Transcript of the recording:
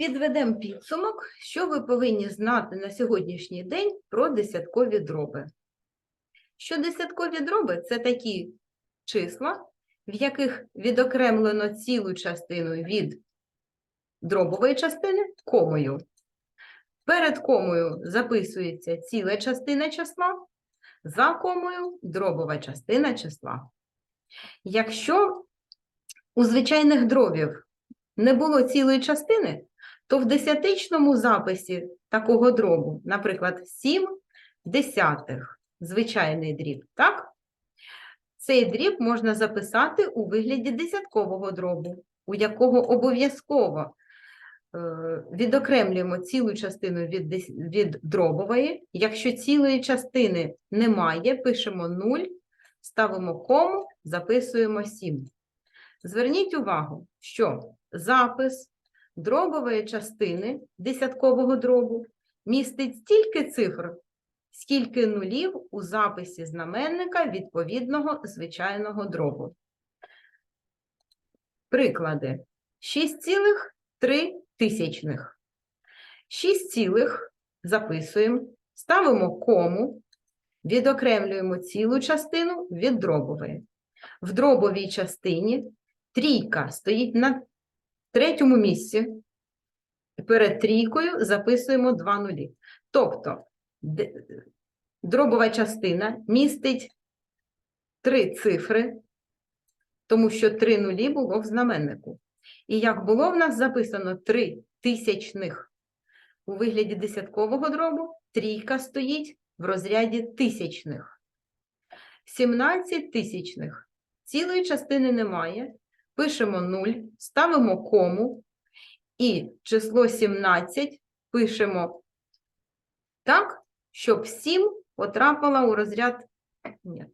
Підведемо підсумок, що ви повинні знати на сьогоднішній день про десяткові дроби. Що десяткові дроби це такі числа, в яких відокремлено цілу частину від дробової частини комою. Перед комою записується ціла частина числа, за комою дробова частина числа. Якщо у звичайних дробів не було цілої частини, то в десятичному записі такого дробу, наприклад, 7 десятих, звичайний дріб, так? Цей дріб можна записати у вигляді десяткового дробу, у якого обов'язково е, відокремлюємо цілу частину від, від дробової. Якщо цілої частини немає, пишемо 0, ставимо кому, записуємо 7. Зверніть увагу, що запис дробової частини десяткового дробу містить стільки цифр, скільки нулів у записі знаменника відповідного звичайного дробу. Приклади. 6,3 тисячних. 6 цілих записуємо, ставимо кому, відокремлюємо цілу частину від дробової. В дробовій частині трійка стоїть на третьому місці. Перед трійкою записуємо два нулі. Тобто дробова частина містить три цифри, тому що три нулі було в знаменнику. І як було в нас записано три тисячних у вигляді десяткового дробу, трійка стоїть в розряді тисячних. 17 тисячних. Цілої частини немає. Пишемо 0, ставимо кому і число 17 пишемо так, щоб 7 потрапила у розряд. Ні,